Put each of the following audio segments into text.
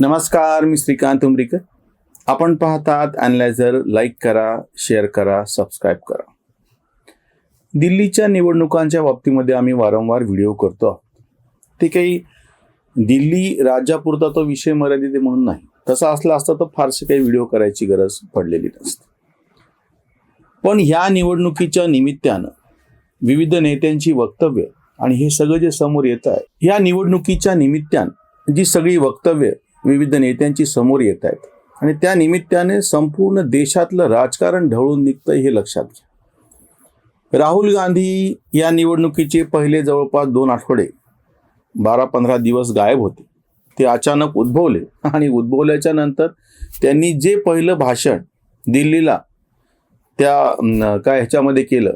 नमस्कार मी श्रीकांत उमरीकर. आपण पाहतात अनलायझर लाईक करा शेअर करा सबस्क्राईब करा. दिल्लीच्या निवडणुकांच्या बाबतीमध्ये आम्ही वारंवार व्हिडिओ करतो आहोत. ते काही दिल्ली राज्यापुरता तो विषय मर्यादित म्हणून नाही. तसा असला असता तर फारसे काही व्हिडिओ करायची गरज पडलेली नसते. पण ह्या निवडणुकीच्या निमित्तानं विविध नेत्यांची वक्तव्य आणि हे सगळं जे समोर येत आहे ह्या निवडणुकीच्या निमित्तानं जी सगळी वक्तव्य विविध नेत्यांची समोर येत आहेत. आणि त्या निमित्ताने संपूर्ण देशातलं राजकारण ढवळून निघतं हे लक्षात घ्या. राहुल गांधी या निवडणुकीचे पहिले जवळपास दोन आठवडे बारा पंधरा दिवस गायब होते. ते अचानक उद्भवले आणि उद्भवल्याच्या नंतर त्यांनी जे पहिलं भाषण दिल्लीला त्या काय ह्याच्यामध्ये केलं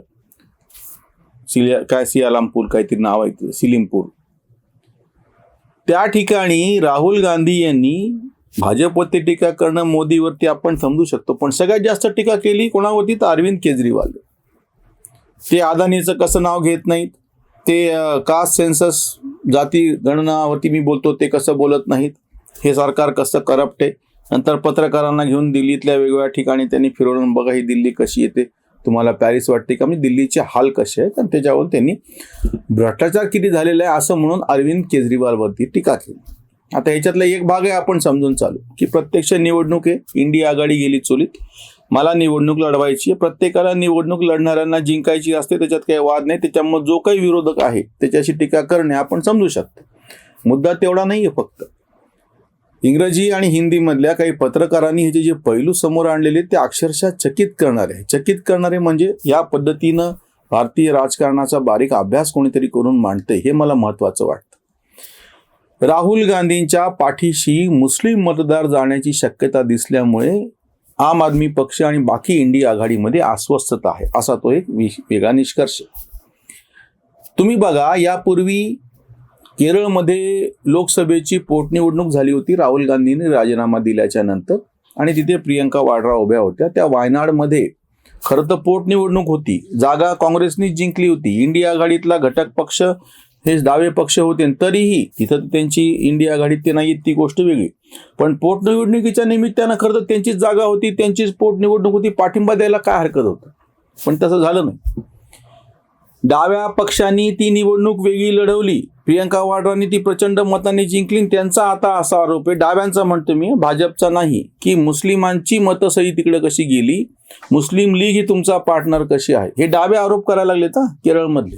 सिलिया काय सियालामपूर काहीतरी नाव आहे सिलिमपूर त्या ठिकाणी राहुल गांधी यांनी भाजपवरती टीका करणं मोदीवरती आपण समजू शकतो. पण सगळ्यात जास्त टीका केली कोणावरती? तर अरविंद केजरीवाल. ते अदानीचं कसं नाव घेत नाहीत? ते कास्ट सेन्सस जाती गणनावरती मी बोलतो ते कसं बोलत नाहीत? हे सरकार कसं करप्ट आहे? नंतर पत्रकारांना घेऊन दिल्लीतल्या वेगवेगळ्या ठिकाणी त्यांनी फिरवून बघा ही दिल्ली कशी येते? तुम्हाला पॅरिस वाटते का? म्हणजे दिल्लीचे हाल कसे आहेत? आणि त्याच्यावर त्यांनी भ्रष्टाचार किती झालेला आहे असं म्हणून अरविंद केजरीवालवरती टीका केली. आता ह्याच्यातला एक भाग आहे आपण समजून चालू की प्रत्यक्ष निवडणूक आहे. इंडिया आघाडी गेली चुलीत. मला निवडणूक लढवायची आहे. प्रत्येकाला निवडणूक लढणाऱ्यांना जिंकायची असते त्याच्यात काही वाद नाही. त्याच्यामुळे जो काही विरोधक आहे त्याच्याशी टीका करणे आपण समजू शकतो. मुद्दा तेवढा नाही आहे फक्त. इंग्रजी आणि हिंदीमधल्या काही पत्रकारांनी ह्याचे जे पैलू समोर आणलेले ते अक्षरशः चकित करणारे. चकित करणारे म्हणजे या पद्धतीनं भारतीय राजकारणाचा बारीक अभ्यास कोणीतरी करून मांडते हे मला महत्वाचं वाटतं. राहुल गांधींच्या पाठीशी मुस्लिम मतदार जाण्याची शक्यता दिसल्यामुळे आम आदमी पक्ष आणि बाकी इंडिया आघाडीमध्ये अस्वस्थता आहे असा तो एक वेगळा निष्कर्ष तुम्ही बघा यापूर्वी केरळमध्ये लोकसभेची पोटनिवडणूक झाली होती राहुल गांधींनी राजीनामा दिल्याच्या नंतर. आणि तिथे प्रियंका वाड्रा उभ्या होत्या. त्या वायनाडमध्ये खरं तर पोटनिवडणूक होती. जागा काँग्रेसनी जिंकली होती. इंडिया आघाडीतला घटक पक्ष हे डावे पक्ष होते. आणि तरीही तिथं त्यांची इंडिया आघाडीत ते नाही ती गोष्ट वेगळी. पण पोटनिवडणुकीच्या निमित्तानं खरं तर त्यांचीच जागा होती त्यांचीच पोटनिवडणूक होती. पाठिंबा द्यायला काय हरकत होतं? पण तसं झालं नाही. डाव्या पक्षांनी ती निवडणूक वेगळी लढवली. प्रियंका वाड्रांनी ती प्रचंड मतांनी जिंकली. त्यांचा आता असा आरोप आहे. डाव्यांचा म्हणतो मी भाजपचा नाही की मुस्लिमांची मतं सही तिकडे कशी गेली? मुस्लिम लीग ही तुमचा पार्टनर कशी आहे? हे डावे आरोप करायला लागलेत हा केरळमधले.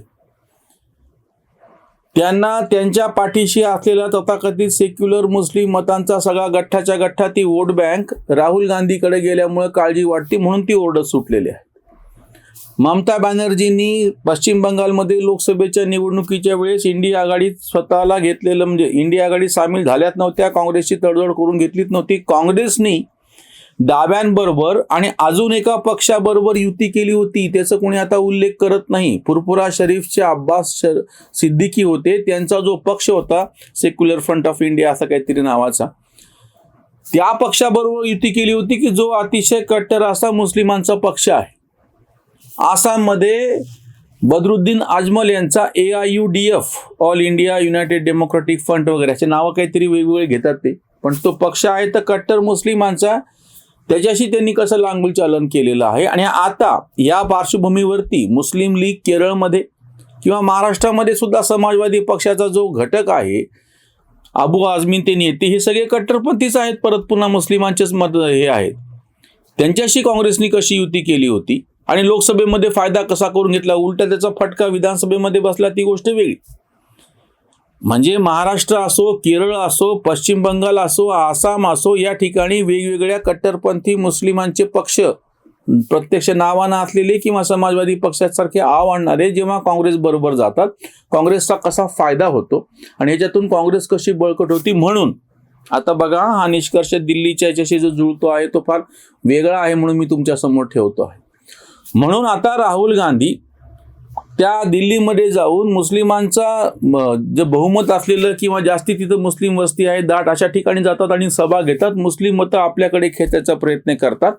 त्यांना त्यांच्या पाठीशी असलेला तथाकथित सेक्युलर मुस्लिम मतांचा सगळा गठ्ठाच्या गठ्ठा ती वोट बँक राहुल गांधीकडे गेल्यामुळे काळजी वाटते म्हणून ती ओरडत सुटलेली आहे. ममता बॅनर्जींनी पश्चिम बंगालमध्ये लोकसभेच्या निवडणुकीच्या वेळेस इंडिया आघाडीत स्वतःला घेतलेलं म्हणजे इंडिया आघाडीत सामील झाल्यात नव्हत्या काँग्रेसची तडजोड करून घेतलीच नव्हती. काँग्रेसनी डाव्यांबरोबर आणि अजून एका पक्षाबरोबर युती केली होती त्याचा कोणी आता उल्लेख करत नाही. फुरफुरा शरीफचे अब्बास शर सिद्दीकी होते. त्यांचा जो पक्ष होता सेक्युलर फ्रंट ऑफ इंडिया असा काहीतरी नावाचा. त्या पक्षाबरोबर युती केली होती की जो अतिशय कट्टर असा मुस्लिमांचा पक्ष आहे. आसाममध्ये बदरुद्दीन आजमल यांचा A I U D F all India United Democratic Front वगैरे असे नावं काहीतरी वेगवेगळे घेतात ते. पण तो पक्ष आहे तर कट्टर मुस्लिमांचा त्याच्याशी त्यांनी कसं लांगुल चालन केलेलं आहे? आणि आता या पार्श्वभूमीवरती मुस्लिम लीग केरळमध्ये किंवा महाराष्ट्रामध्ये सुद्धा समाजवादी पक्षाचा जो घटक आहे अबू आझमीन ते नेते हे सगळे कट्टरपंथीच आहेत. परत पुन्हा मुस्लिमांचेच मत हे आहेत. त्यांच्याशी काँग्रेसनी कशी युती केली होती? आणि लोकसभेमध्ये फायदा कसा करून घेतला? उलटा त्याचा फटका विधानसभेमध्ये बसला ती गोष्ट वेगळी. म्हणजे महाराष्ट्र असो केरळ असो पश्चिम बंगाल असो आसाम असो या ठिकाणी वेगवेगळ्या कट्टरपंथी मुस्लिमांचे पक्ष प्रत्यक्ष नावानं असलेले किंवा समाजवादी पक्षासारखे आव आणणारे जेव्हा काँग्रेस बरोबर जातात काँग्रेसचा कसा फायदा होतो आणि याच्यातून काँग्रेस कशी बळकट होती म्हणून. आता बघा हा निष्कर्ष दिल्लीच्या याच्याशी जो जुळतो आहे तो फार वेगळा आहे म्हणून मी तुमच्यासमोर ठेवतो आहे. म्हणून आता राहुल गांधी त्या दिल्लीमध्ये जाऊन मुस्लिमांचा जे बहुमत असलेलं किंवा जास्ती तिथं मुस्लिम वस्ती आहे दाट अशा ठिकाणी जातात आणि सभा घेतात. मुस्लिम मतं आपल्याकडे खेचायचा प्रयत्न करतात.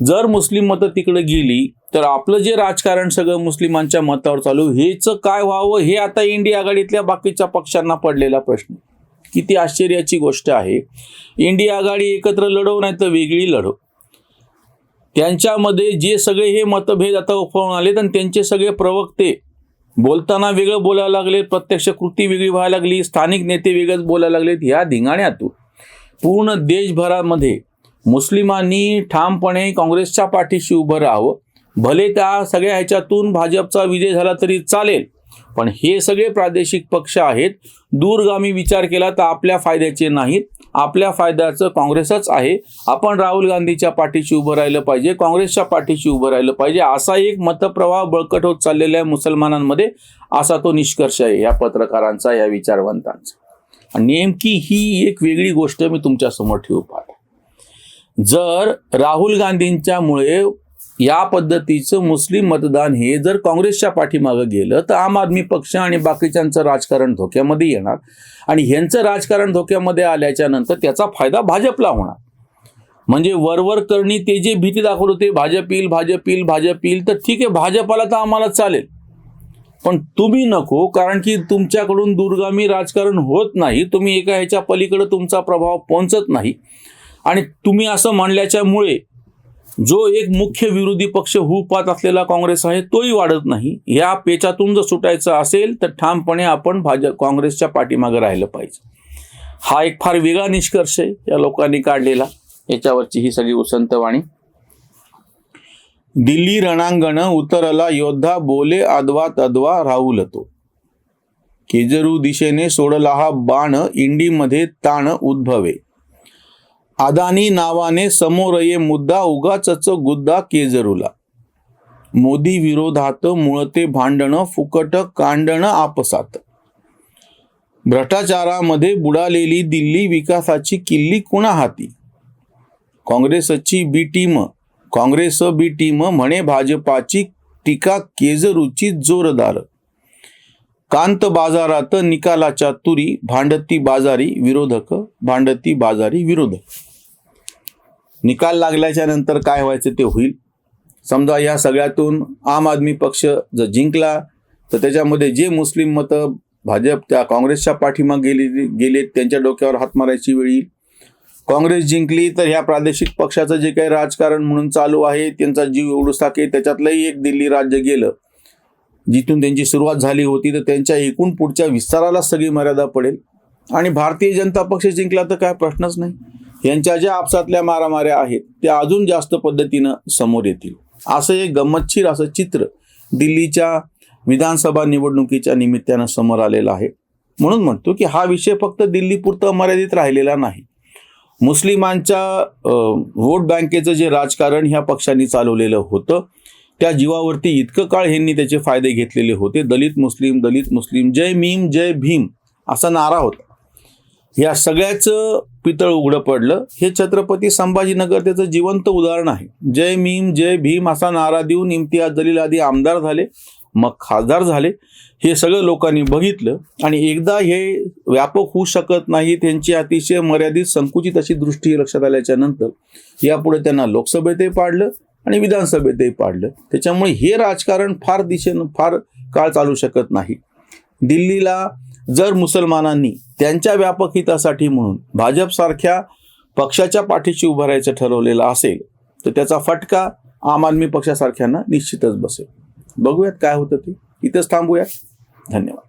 जर मुस्लिम मतं तिकडे गेली तर आपलं जे राजकारण सगळं मुस्लिमांच्या मतावर चालू हेच काय व्हावं हे आता इंडिया आघाडीतल्या बाकीच्या पक्षांना पडलेला प्रश्न. किती आश्चर्याची गोष्ट आहे. इंडिया आघाडी एकत्र लढव नाही तर वेगळी लढव त्यांच्यामध्ये जे सगळे हे मतभेद आता उफळून आलेत आणि त्यांचे सगळे प्रवक्ते बोलताना वेगळं बोलायला लागले प्रत्यक्ष कृती वेगळी व्हायला लागली स्थानिक नेते वेगळंच बोलायला लागलेत ह्या धिंगाण्यातून. पूर्ण देशभरामध्ये मुस्लिमांनी ठामपणे काँग्रेसच्या पाठीशी उभं राहावं. भले त्या सगळ्या ह्याच्यातून भाजपचा विजय झाला तरी चालेल पण हे सगळे प्रादेशिक पक्ष आहेत. दूरगामी विचार केला तर आपल्या फायद्याचे नाहीत. आपल्या फायद्याचं काँग्रेसच आहे. आपण राहुल गांधीच्या पाठीशी उभं राहिलं पाहिजे काँग्रेसच्या पाठीशी उभं राहिलं पाहिजे. असा एक मतप्रवाह बळकट होत चाललेला आहे मुसलमानांमध्ये असा तो निष्कर्ष आहे या पत्रकारांचा या विचारवंतांचा. नेमकी ही एक वेगळी गोष्ट मी तुमच्यासमोर ठेवू पाहतो. जर राहुल गांधींच्यामुळे या पद्धतीचं मुस्लिम मतदान हे जर काँग्रेसच्या पाठीमागं गेलं तर आम आदमी पक्ष आणि बाकीच्यांचं राजकारण धोक्यामध्ये येणार. आणि ह्यांचं राजकारण धोक्यामध्ये आल्याच्यानंतर त्याचा फायदा भाजपला होणार. म्हणजे वरवर करणी ते जे भीती दाखवत होते भाजप येईल भाजप येईल भाजप येईल तर ठीक आहे भाजपाला तर आम्हाला चालेल. पण तुम्ही नको कारण की तुमच्याकडून दूरगामी राजकारण होत नाही तुम्ही एका ह्याच्या पलीकडे तुमचा प्रभाव पोहोचत नाही. आणि तुम्ही असं म्हणल्याच्यामुळे जो एक मुख्य विरोधी पक्ष होऊ पाहत असलेला काँग्रेस आहे तोही वाढत नाही. या पेचातून जर सुटायचं असेल तर ठामपणे आपण भाजप काँग्रेसच्या पाठीमागे राहिलं पाहिजे. हा एक फार वेगळा निष्कर्ष आहे या लोकांनी काढलेला. याच्यावरची ही सगळी उसंतवाणी. दिल्ली रणांगण उतरला योद्धा बोले अद्वा तद्वा राहुल तो. केजरू दिशेने सोडला हा बाण इंडीमध्ये ताण उद्भवे. अदानी नावाने समोर ये मुद्दा उगाचच गुद्दा केजरूला. मोदी विरोधात मुळते भांडण फुकट कांडण आपसात. भ्रष्टाचारामध्ये बुडालेली दिल्ली विकासाची किल्ली कुणा हाती काँग्रेसची B team Congress B team म्हणे भाजपाची टीका केजरूची जोरदार. कांत बाजारात निकालाच्या तुरी भांडती बाजारी विरोधक भांडती बाजारी विरोधक. निकाल लागल्याच्या नंतर काय व्हायचं ते होईल. समजा या सगळ्यातून आम आदमी पक्ष जर जिंकला तर त्याच्यामध्ये जे मुस्लिम मतं भाजप त्या काँग्रेसच्या पाठीमाग गेले गेले त्यांच्या डोक्यावर हात मारायची वेळ येईल. काँग्रेस जिंकली तर ह्या प्रादेशिक पक्षाचं जे काही राजकारण म्हणून चालू आहे त्यांचा जीव एवढूसा की त्याच्यातलंही एक दिल्ली राज्य गेलं. जिथून त्यांची सुरुवात झाली होती तर त्यांच्या एकूण पुढच्या विस्ताराला सगळी मर्यादा पडेल. आणि भारतीय जनता पक्ष जिंकला तर काय प्रश्नच नाही. यांच्या ज्या आपसातल्या मारामाऱ्या आहेत त्या अजून जास्त पद्धतीनं समोर येतील. असं एक गंमतशीर असं चित्र दिल्लीच्या विधानसभा निवडणुकीच्या निमित्तानं समोर आलेलं आहे. म्हणून म्हणतो की हा विषय फक्त दिल्लीपुरतं मर्यादित राहिलेला नाही. मुस्लिमांच्या वोट बँकेचं जे राजकारण ह्या पक्षांनी चालवलेलं होतं त्या जीवावरती इतकं काळ ह्यांनी त्याचे फायदे घेतलेले होते. दलित मुस्लिम दलित मुस्लिम जय मीम जय भीम असा नारा होता. या सगळ्याचं पितळ उघडं पडलं. हे छत्रपती संभाजीनगर त्याचं जिवंत उदाहरण आहे. जय मीम जय भीम असा नारा देऊन इम्तियाज दलील आधी आमदार झाले मग खासदार झाले. हे सगळं लोकांनी बघितलं आणि एकदा हे व्यापक होऊ शकत नाही त्यांची अतिशय मर्यादित संकुचित अशी दृष्टी लक्षात आल्याच्यानंतर यापुढे त्यांना लोकसभेतही पाडलं आणि विधानसभेतही पाडलं. त्याच्यामुळे हे राजकारण फार दिशेनं फार काळ चालू शकत नाही. दिल्लीला जर मुसलमानांनी त्यांच्या व्यापक हितासाठी म्हणून भाजपसारख्या पक्षाच्या पाठीशी उभं राहायचं ठरवलेलं असेल तर त्याचा फटका आम आदमी पक्षासारख्यांना निश्चितच बसेल. बघूयात काय होतं ते. इथंच थांबूयात. धन्यवाद.